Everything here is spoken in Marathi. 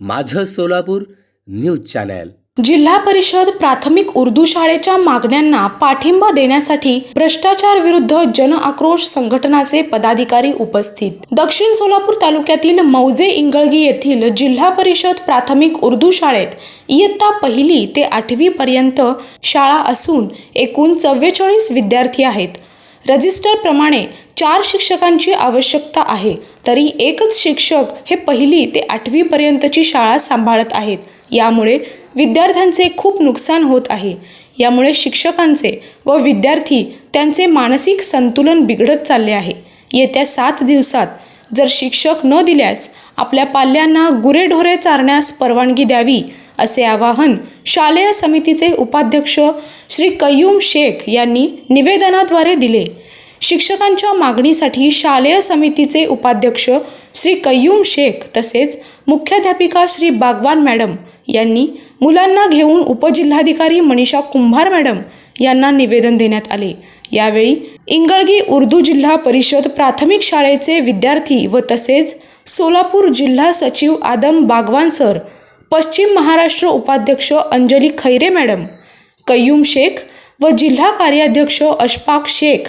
माझं सोलापूर न्यूज चॅनल. जिल्हा परिषद प्राथमिक उर्दू शाळेच्या मागण्यांना पाठिंबा देण्यासाठी भ्रष्टाचार विरुद्ध जन आक्रोश संघटनाचे पदाधिकारी उपस्थित. दक्षिण सोलापूर तालुक्यातील मौजे इंगळगी येथील जिल्हा परिषद प्राथमिक उर्दू शाळेत इयत्ता पहिली ते आठवी पर्यंत शाळा असून एकूण चव्वेचाळीस विद्यार्थी आहेत. रजिस्टरप्रमाणे चार शिक्षकांची आवश्यकता आहे तरी एकच शिक्षक हे पहिली ते आठवीपर्यंतची शाळा सांभाळत आहेत. यामुळे विद्यार्थ्यांचे खूप नुकसान होत आहे. यामुळे शिक्षकांचे व विद्यार्थी त्यांचे मानसिक संतुलन बिघडत चालले आहे. येत्या सात दिवसात जर शिक्षक न दिल्यास आपल्या पाल्यांना गुरेढोरे चारण्यास परवानगी द्यावी असे आवाहन शालेय समितीचे उपाध्यक्ष श्री कय्यूम शेख यांनी निवेदनाद्वारे दिले. शिक्षकांच्या मागणीसाठी शालेय समितीचे उपाध्यक्ष श्री कय्यूम शेख तसेच मुख्याध्यापिका श्री बागवान मॅडम यांनी मुलांना घेऊन उपजिल्हाधिकारी मनीषा कुंभार मॅडम यांना निवेदन देण्यात आले. यावेळी इंगळगी उर्दू जिल्हा परिषद प्राथमिक शाळेचे विद्यार्थी व तसेच सोलापूर जिल्हा सचिव आदम बागवान सर पश्चिम महाराष्ट्र उपाध्यक्ष अंजली खैरे मॅडम कय्यूम शेख व जिल्हा कार्याध्यक्ष अशफाक शेख